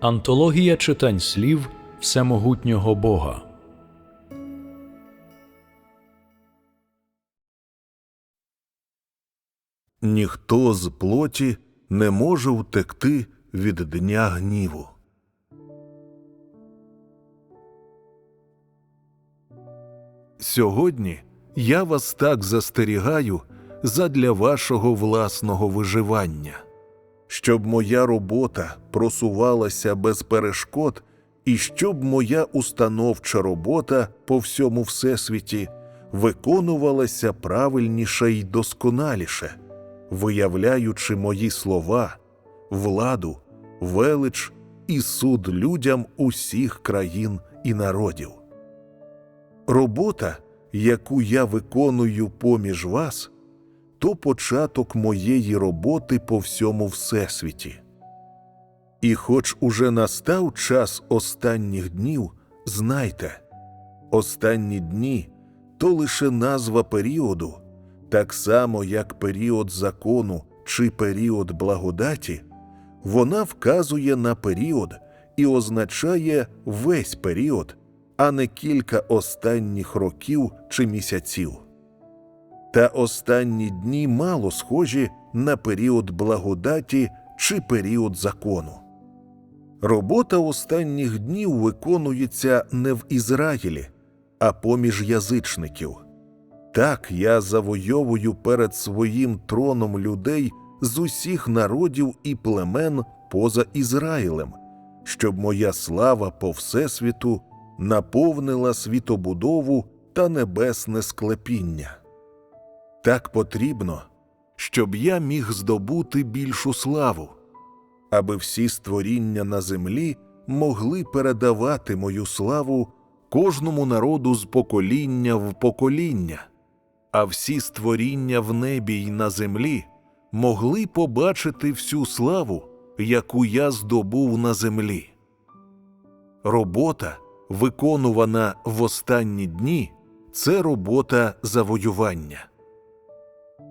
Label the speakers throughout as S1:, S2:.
S1: Антологія читань слів Всемогутнього Бога.
S2: Ніхто з плоті не може втекти від дня гніву. Сьогодні я вас так застерігаю задля вашого власного виживання, щоб моя робота просувалася без перешкод, і щоб моя установча робота по всьому всесвіті виконувалася правильніше й досконаліше, виявляючи мої слова, владу, велич і суд людям усіх країн і народів. Робота, яку я виконую поміж вас, то початок моєї роботи по всьому всесвіті. І хоч уже настав час останніх днів, знайте, останні дні то лише назва періоду, так само як період закону чи період благодаті, вона вказує на період і означає весь період, а не кілька останніх років чи місяців. Та останні дні мало схожі на період благодаті чи період закону. Робота останніх днів виконується не в Ізраїлі, а поміж язичників. Так я завойовую перед своїм троном людей з усіх народів і племен поза Ізраїлем, щоб моя слава по всесвіту наповнила світобудову та небесне склепіння. Так потрібно, щоб я міг здобути більшу славу, аби всі створіння на землі могли передавати мою славу кожному народу з покоління в покоління, а всі створіння в небі й на землі могли побачити всю славу, яку я здобув на землі. Робота, виконувана в останні дні, це робота завоювання.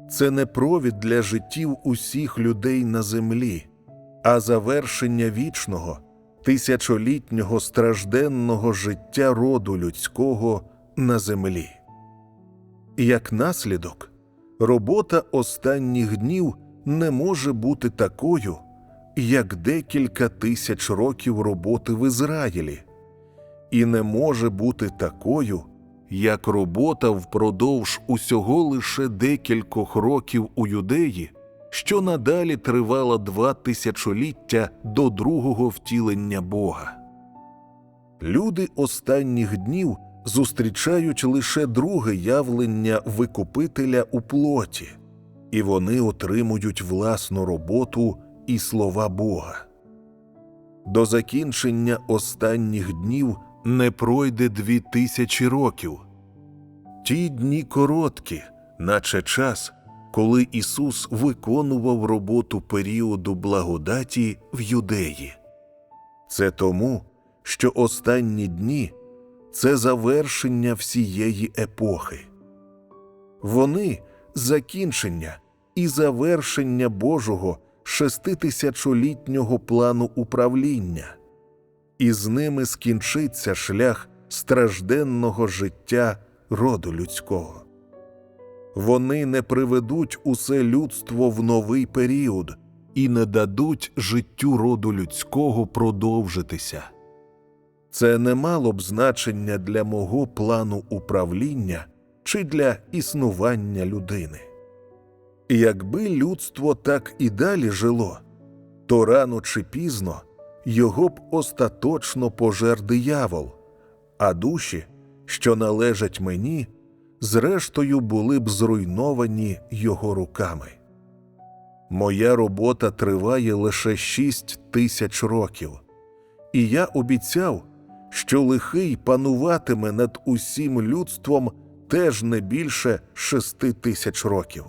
S2: Це не провід для життів усіх людей на землі, а завершення вічного, тисячолітнього стражденного життя роду людського на землі. Як наслідок, робота останніх днів не може бути такою, як декілька тисяч років роботи в Ізраїлі, і не може бути такою, як робота впродовж усього лише декількох років у юдеї, що надалі тривала два тисячоліття до другого втілення Бога. Люди останніх днів зустрічають лише друге явлення Викупителя у плоті, і вони отримують власну роботу і слова Бога. До закінчення останніх днів не пройде дві тисячі років. Ті дні короткі, наче час, коли Ісус виконував роботу періоду благодаті в юдеї. Це тому, що останні дні це завершення всієї епохи. Вони закінчення і завершення Божого шеститисячолітнього плану управління, і з ними скінчиться шлях стражденного життя роду людського. Вони не приведуть усе людство в новий період і не дадуть життю роду людського продовжитися. Це не мало б значення для мого плану управління чи для існування людини. Якби людство так і далі жило, то рано чи пізно його б остаточно пожер диявол, а душі, що належать мені, зрештою були б зруйновані його руками. Моя робота триває лише шість тисяч років, і я обіцяв, що лихий пануватиме над усім людством теж не більше шести тисяч років.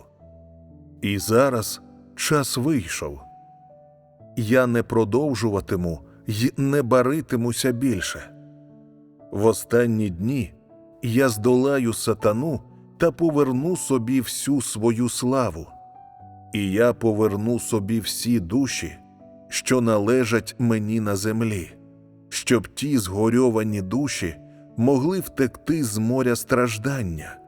S2: І зараз час вийшов. Я не продовжуватиму й не баритимуся більше. В останні дні я здолаю сатану та поверну собі всю свою славу, і я поверну собі всі душі, що належать мені на землі, щоб ті згорьовані душі могли втекти з моря страждання,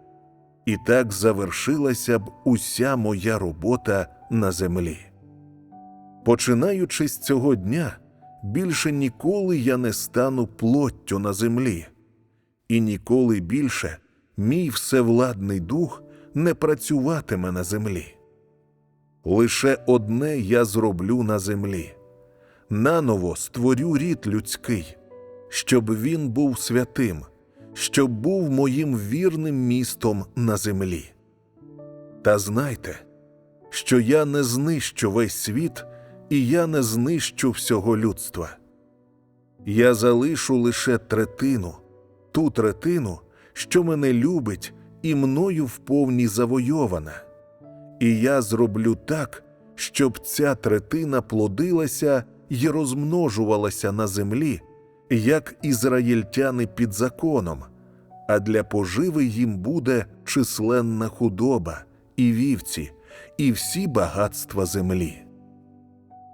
S2: і так завершилася б уся моя робота на землі. Починаючи з цього дня, більше ніколи я не стану плоттю на землі, і ніколи більше мій всевладний дух не працюватиме на землі. Лише одне я зроблю на землі наново створю рід людський, щоб він був святим, щоб був моїм вірним містом на землі. Та знайте, що я не знищу весь світ, і я не знищу всього людства. Я залишу лише третину, ту третину, що мене любить і мною вповні завойована. І я зроблю так, щоб ця третина плодилася й розмножувалася на землі, як ізраїльтяни під законом, а для поживи їм буде численна худоба, і вівці, і всі багатства землі.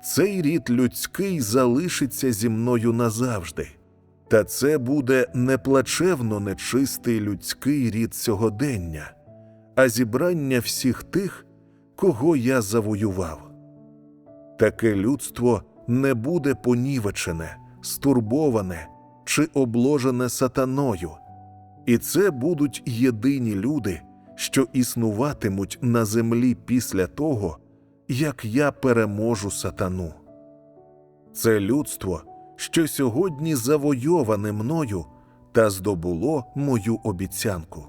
S2: Цей рід людський залишиться зі мною назавжди, та це буде не плачевно нечистий людський рід сьогодення, а зібрання всіх тих, кого я завоював. Таке людство не буде понівечене, стурбоване чи обложене сатаною, і це будуть єдині люди, що існуватимуть на землі після того, як я переможу сатану. Це людство, що сьогодні завойоване мною та здобуло мою обіцянку.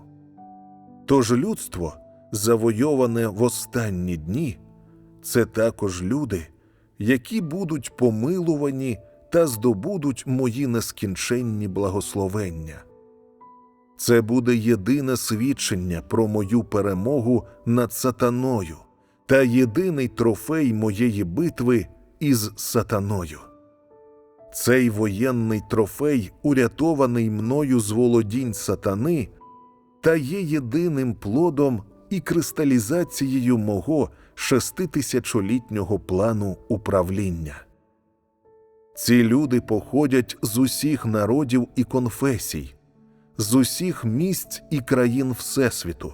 S2: Тож людство, завойоване в останні дні, це також люди, які будуть помилувані та здобудуть мої нескінченні благословення. Це буде єдине свідчення про мою перемогу над сатаною та єдиний трофей моєї битви із сатаною. Цей воєнний трофей, урятований мною з володінь сатани, та є єдиним плодом і кристалізацією мого шеститисячолітнього плану управління. Ці люди походять з усіх народів і конфесій, з усіх місць і країн Всесвіту.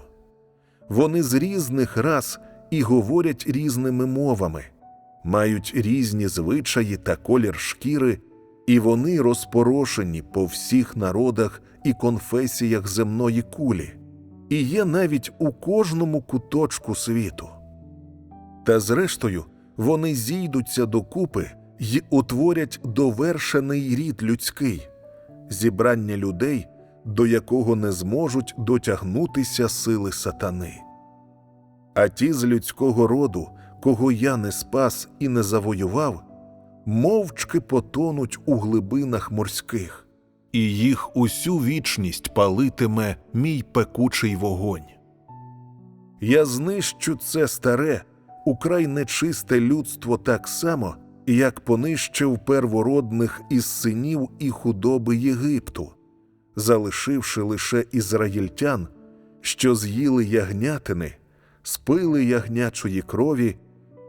S2: Вони з різних рас і говорять різними мовами, мають різні звичаї та колір шкіри, і вони розпорошені по всіх народах і конфесіях земної кулі, і є навіть у кожному куточку світу. Та зрештою вони зійдуться докупи й утворять довершений рід людський, зібрання людей, до якого не зможуть дотягнутися сили сатани. А ті з людського роду, кого я не спас і не завоював, мовчки потонуть у глибинах морських, і їх усю вічність палитиме мій пекучий вогонь. Я знищу це старе, украй нечисте людство так само, як понищив первородних із синів і худоби Єгипту, залишивши лише ізраїльтян, що з'їли ягнятини, спили ягнячої крові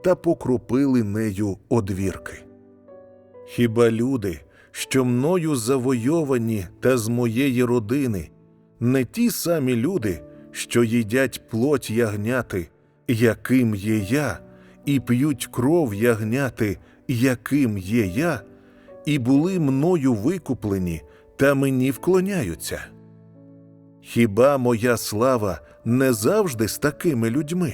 S2: та покропили нею одвірки. Хіба люди, що мною завойовані та з моєї родини, не ті самі люди, що їдять плоть ягняти, яким є я, і п'ють кров ягняти, яким є я, і були мною викуплені та мені вклоняються. Хіба моя слава не завжди з такими людьми?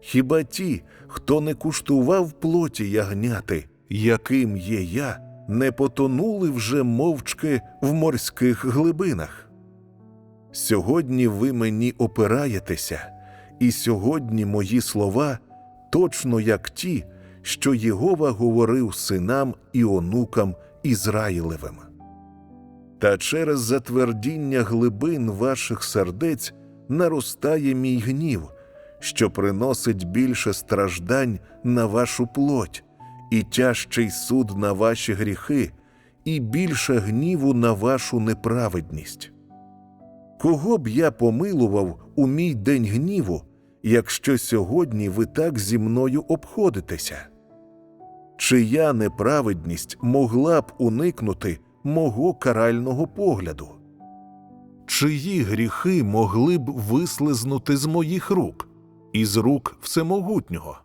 S2: Хіба ті, хто не куштував плоті ягняти, яким є я, не потонули вже мовчки в морських глибинах? Сьогодні ви мені опираєтеся, і сьогодні мої слова точно як ті, що Єгова говорив синам і онукам Ізраїлевим. Та через затвердіння глибин ваших сердець наростає мій гнів, що приносить більше страждань на вашу плоть, і тяжчий суд на ваші гріхи, і більше гніву на вашу неправедність. Кого б я помилував у мій день гніву, якщо сьогодні ви так зі мною обходитеся? чия неправедність могла б уникнути мого карального погляду? Чиї гріхи могли б вислизнути з моїх рук, із рук Всемогутнього?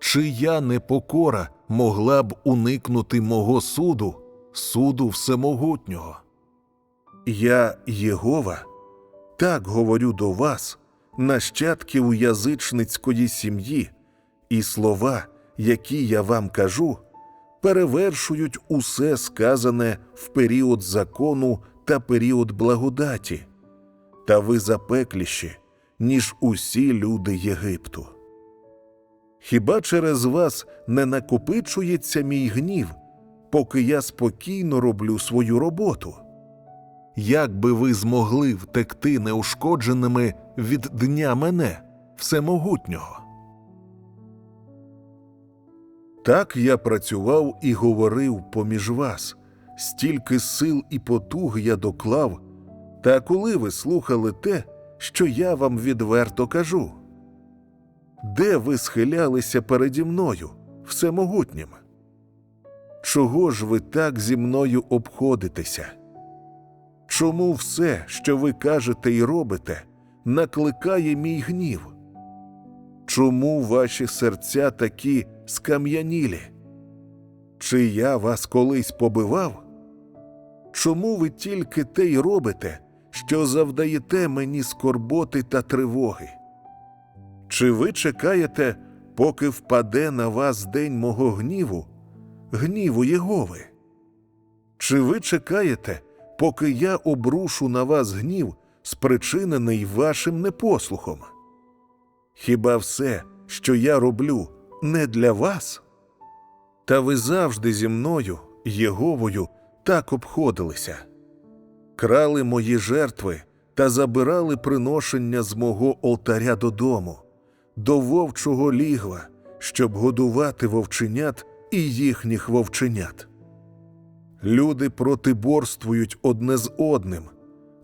S2: Чия непокора могла б уникнути мого суду, суду Всемогутнього? Я, Єгова, так говорю до вас, нащадків язичницької сім'ї, і слова, які я вам кажу, перевершують усе сказане в період закону та період благодаті, та ви запекліші, ніж усі люди Єгипту. Хіба через вас не накопичується мій гнів, поки я спокійно роблю свою роботу? Як би ви змогли втекти неушкодженими від дня мене, всемогутнього? Так я працював і говорив поміж вас, стільки сил і потуг я доклав, та коли ви слухали те, що я вам відверто кажу? Де ви схилялися переді мною, всемогутнім? Чого ж ви так зі мною обходитеся? Чому все, що ви кажете і робите, накликає мій гнів? Чому ваші серця такі скам'янілі? Чи я вас колись побивав? Чому ви тільки те й робите, що завдаєте мені скорботи та тривоги? Чи ви чекаєте, поки впаде на вас день мого гніву, гніву Єгови? Чи ви чекаєте, поки я обрушу на вас гнів, спричинений вашим непослухом? Хіба все, що я роблю, не для вас? Та ви завжди зі мною, Єговою, так обходилися, крали мої жертви та забирали приношення з мого олтаря додому, до вовчого лігва, щоб годувати вовченят і їхніх вовченят. Люди протиборствують одне з одним,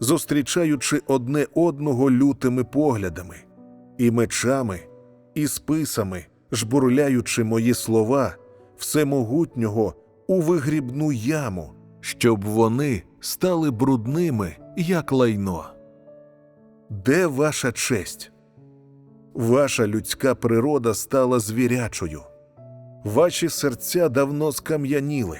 S2: зустрічаючи одне одного лютими поглядами, і мечами, і списами, жбурляючи мої слова, всемогутнього у вигрібну яму, щоб вони стали брудними, як лайно. Де ваша честь? Ваша людська природа стала звірячою, ваші серця давно скам'яніли.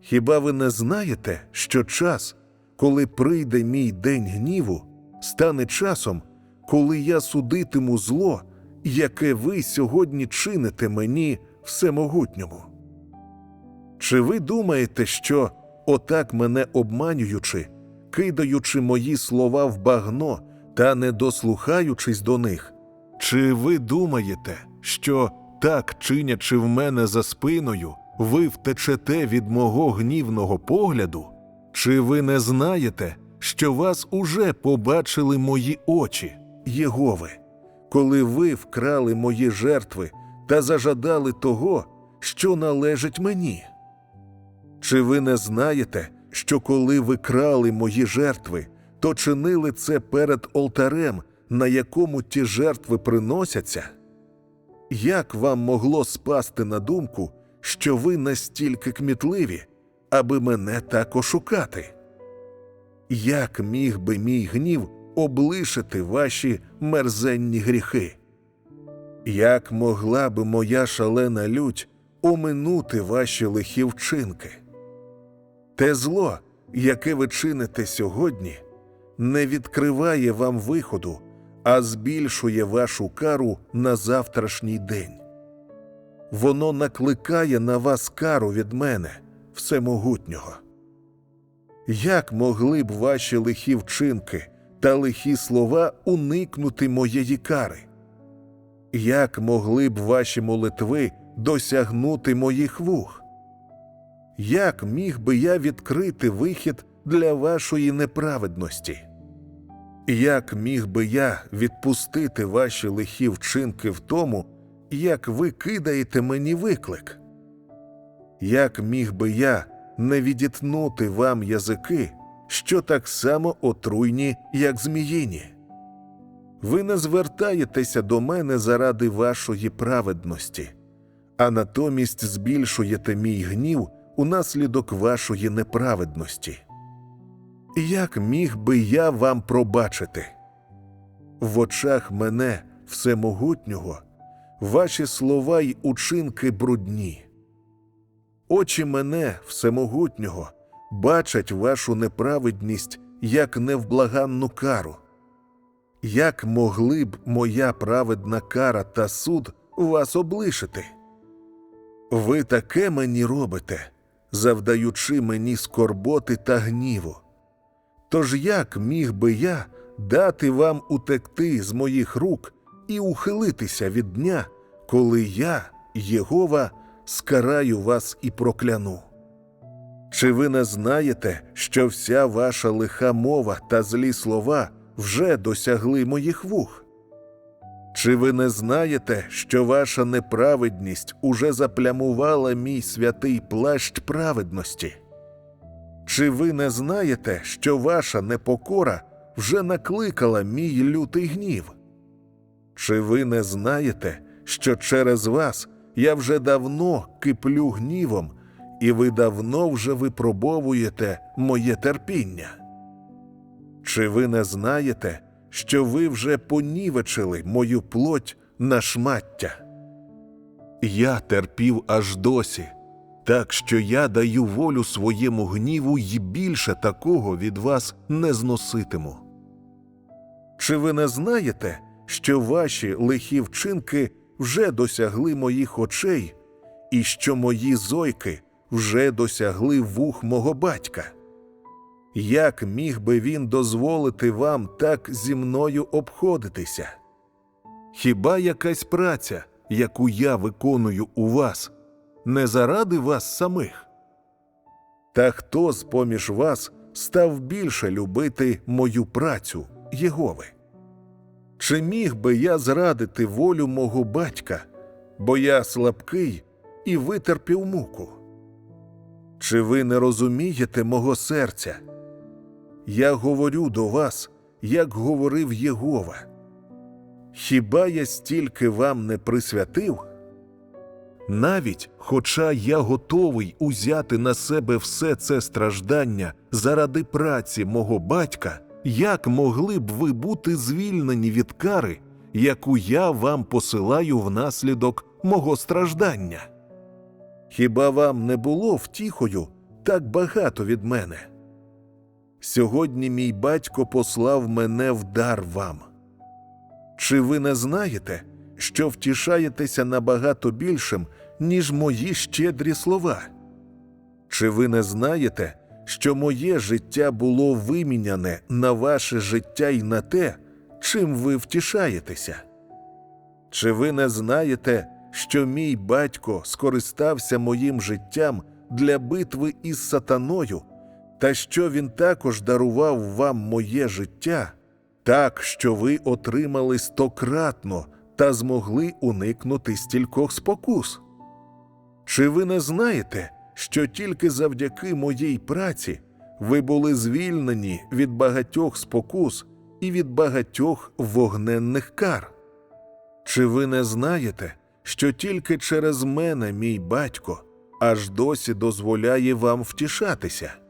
S2: Хіба ви не знаєте, що час, коли прийде мій день гніву, стане часом, коли я судитиму зло, яке ви сьогодні чините мені всемогутньому? Чи ви думаєте, що, отак мене обманюючи, кидаючи мої слова в багно та не дослухаючись до них, чи ви думаєте, що так чинячи в мене за спиною, ви втечете від мого гнівного погляду? Чи ви не знаєте, що вас уже побачили мої очі, Єгови, коли ви вкрали мої жертви та зажадали того, що належить мені? Чи ви не знаєте, що коли ви крали мої жертви, то чинили це перед олтарем, на якому ті жертви приносяться? Як вам могло спасти на думку, що ви настільки кмітливі, аби мене так ошукати? Як міг би мій гнів облишити ваші мерзенні гріхи? Як могла би моя шалена лють оминути ваші лихі вчинки? Те зло, яке ви чините сьогодні, не відкриває вам виходу, а збільшує вашу кару на завтрашній день. Воно накликає на вас кару від мене, всемогутнього. Як могли б ваші лихі вчинки та лихі слова уникнути моєї кари? Як могли б ваші молитви досягнути моїх вух? Як міг би я відкрити вихід для вашої неправедності? Як міг би я відпустити ваші лихі вчинки в тому, як ви кидаєте мені виклик? Як міг би я не відітнути вам язики, що так само отруйні, як зміїні? Ви не звертаєтеся до мене заради вашої праведності, а натомість збільшуєте мій гнів унаслідок вашої неправедності. Як міг би я вам пробачити? В очах мене, всемогутнього, ваші слова й учинки брудні. Очі мене, всемогутнього, бачать вашу неправедність як невблаганну кару. Як могли б моя праведна кара та суд вас облишити? Ви таке мені робите, завдаючи мені скорботи та гніву. Тож як міг би я дати вам утекти з моїх рук і ухилитися від дня, коли я, Єгова, скараю вас і прокляну? Чи ви не знаєте, що вся ваша лиха мова та злі слова вже досягли моїх вух? Чи ви не знаєте, що ваша неправедність уже заплямувала мій святий плащ праведності? Чи ви не знаєте, що ваша непокора вже накликала мій лютий гнів? Чи ви не знаєте, що через вас я вже давно киплю гнівом, і ви давно вже випробовуєте моє терпіння? Чи ви не знаєте, що ви вже понівечили мою плоть на шмаття? Я терпів аж досі, так що я даю волю своєму гніву й більше такого від вас не зноситиму. Чи ви не знаєте, що ваші лихі вчинки вже досягли моїх очей, і що мої зойки вже досягли вух мого батька? Як міг би він дозволити вам так зі мною обходитися? Хіба якась праця, яку я виконую у вас, не заради вас самих? Та хто з поміж вас став більше любити мою працю, Єгови? Чи міг би я зрадити волю мого батька, бо я слабкий і витерпів муку? Чи ви не розумієте мого серця? Я говорю до вас, як говорив Єгова. Хіба я стільки вам не присвятив? Навіть, хоча я готовий узяти на себе все це страждання заради праці мого батька, як могли б ви бути звільнені від кари, яку я вам посилаю внаслідок мого страждання? Хіба вам не було втіхою так багато від мене? Сьогодні мій батько послав мене в дар вам. Чи ви не знаєте, що втішаєтеся набагато більшим, ніж мої щедрі слова? Чи ви не знаєте, що моє життя було виміняне на ваше життя і на те, чим ви втішаєтеся? Чи ви не знаєте, що мій батько скористався моїм життям для битви із сатаною, та що він також дарував вам моє життя, так що ви отримали стократно та змогли уникнути стількох спокус? Чи ви не знаєте, що тільки завдяки моїй праці ви були звільнені від багатьох спокус і від багатьох вогненних кар? Чи ви не знаєте, що тільки через мене мій батько аж досі дозволяє вам втішатися?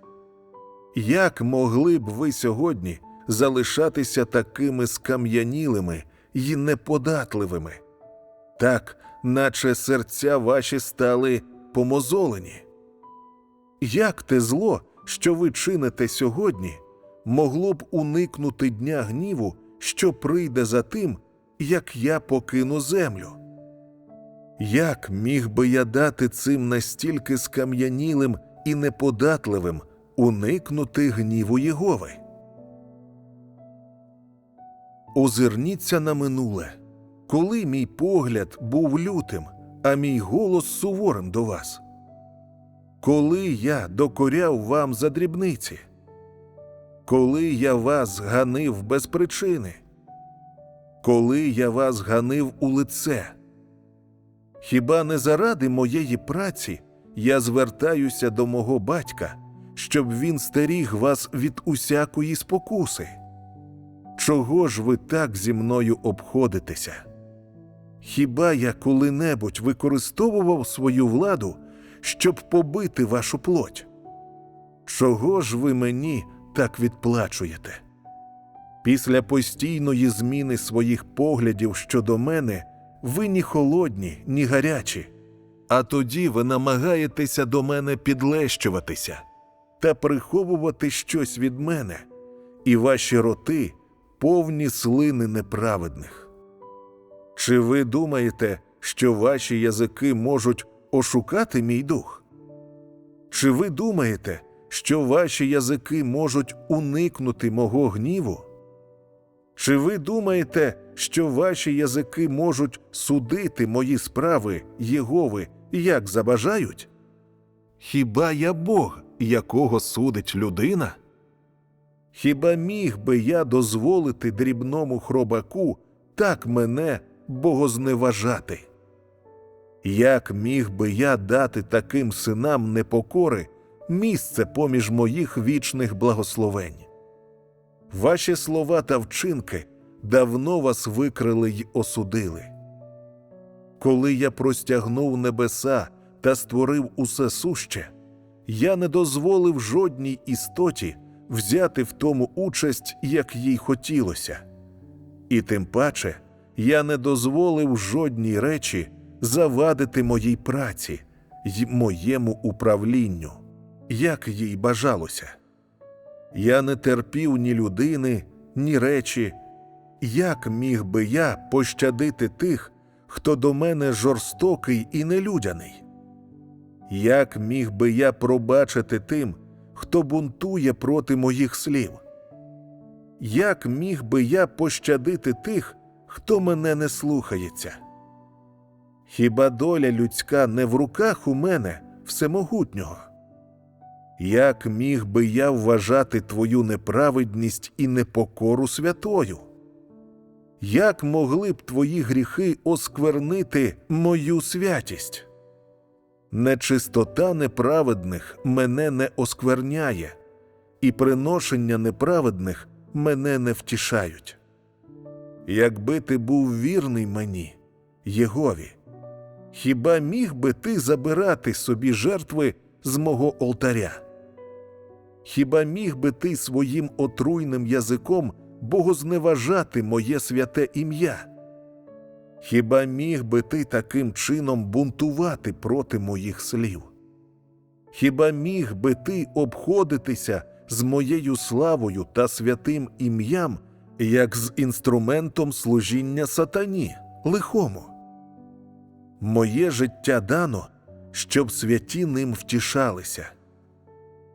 S2: Як могли б ви сьогодні залишатися такими скам'янілими й неподатливими? Так, наче серця ваші стали помозолені. Як те зло, що ви чините сьогодні, могло б уникнути дня гніву, що прийде за тим, як я покину землю? Як міг би я дати цим настільки скам'янілим і неподатливим уникнути гніву Єгови? Озирніться на минуле, коли мій погляд був лютим, а мій голос суворим до вас. Коли я докоряв вам за дрібниці, коли я вас ганив без причини, коли я вас ганив у лице. Хіба не заради моєї праці я звертаюся до мого батька, щоб він стеріг вас від усякої спокуси? Чого ж ви так зі мною обходитеся? Хіба я коли-небудь використовував свою владу, щоб побити вашу плоть? Чого ж ви мені так відплачуєте? Після постійної зміни своїх поглядів щодо мене ви ні холодні, ні гарячі, а тоді ви намагаєтеся до мене підлещуватися та приховувати щось від мене, і ваші роти повні слини неправедних. Чи ви думаєте, що ваші язики можуть ошукати мій дух? Чи ви думаєте, що ваші язики можуть уникнути мого гніву? Чи ви думаєте, що ваші язики можуть судити мої справи Єгови, як забажають? Хіба я Бог, якого судить людина? Хіба міг би я дозволити дрібному хробаку так мене богозневажати? Як міг би я дати таким синам непокори місце поміж моїх вічних благословень? Ваші слова та вчинки давно вас викрили й осудили. Коли я простягнув небеса та створив усе суще, я не дозволив жодній істоті взяти в тому участь, як їй хотілося, і тим паче я не дозволив жодній речі завадити моїй праці й моєму управлінню, як їй бажалося. Я не терпів ні людини, ні речі. Як міг би я пощадити тих, хто до мене жорстокий і нелюдяний? Як міг би я пробачити тим, хто бунтує проти моїх слів? Як міг би я пощадити тих, хто мене не слухається? Хіба доля людська не в руках у мене всемогутнього? Як міг би я вважати твою неправедність і непокору святою? Як могли б твої гріхи осквернити мою святість? Нечистота неправедних мене не оскверняє, і приношення неправедних мене не втішають. Якби ти був вірний мені, Єгові, хіба міг би ти забирати собі жертви з мого олтаря? Хіба міг би ти своїм отруйним язиком богозневажати моє святе ім'я? Хіба міг би ти таким чином бунтувати проти моїх слів? Хіба міг би ти обходитися з моєю славою та святим ім'ям, як з інструментом служіння сатані, лихому? Моє життя дано, щоб святі ним втішалися.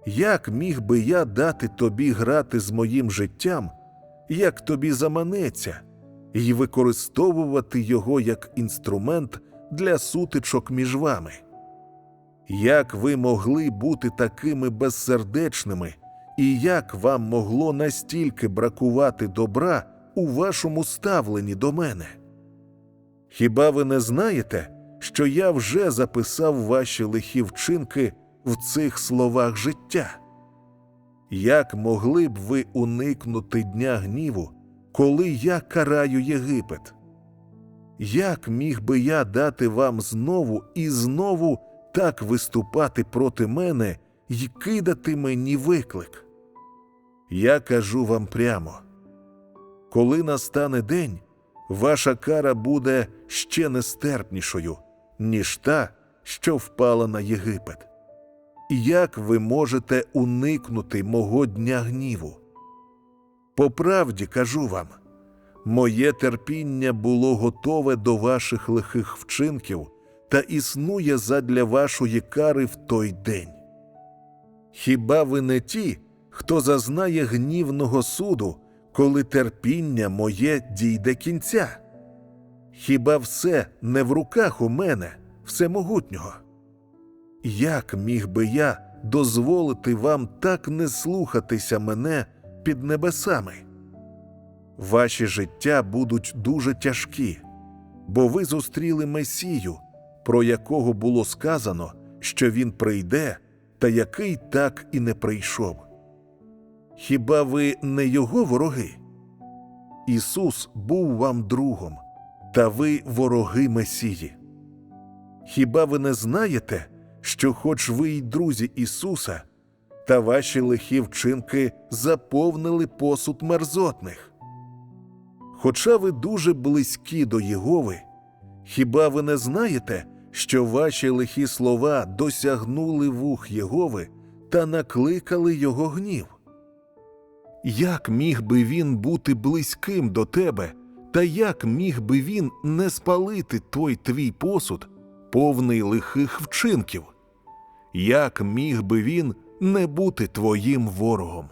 S2: Як міг би я дати тобі грати з моїм життям, як тобі заманеться, і використовувати його як інструмент для сутичок між вами? Як ви могли бути такими безсердечними, і як вам могло настільки бракувати добра у вашому ставленні до мене? Хіба ви не знаєте, що я вже записав ваші лихі вчинки в цих словах життя? Як могли б ви уникнути дня гніву, коли я караю Єгипет? Як міг би я дати вам знову і знову так виступати проти мене й кидати мені виклик? Я кажу вам прямо: коли настане день, ваша кара буде ще нестерпнішою, ніж та, що впала на Єгипет. Як ви можете уникнути мого дня гніву? По правді кажу вам, моє терпіння було готове до ваших лихих вчинків та існує задля вашої кари в той день. Хіба ви не ті, хто зазнає гнівного суду, коли терпіння моє дійде кінця? Хіба все не в руках у мене, всемогутнього? Як міг би я дозволити вам так не слухатися мене під небесами? Ваші життя будуть дуже тяжкі, бо ви зустріли Месію, про якого було сказано, що він прийде, та який так і не прийшов. Хіба ви не його вороги? Ісус був вам другом, та ви вороги Месії. Хіба ви не знаєте, що, хоч ви й друзі Ісуса, та ваші лихі вчинки заповнили посуд мерзотних? Хоча ви дуже близькі до Єгови, хіба ви не знаєте, що ваші лихі слова досягнули вух Єгови та накликали його гнів? Як міг би він бути близьким до тебе, та як міг би він не спалити той твій посуд, повний лихих вчинків? Як міг би він не бути твоїм ворогом?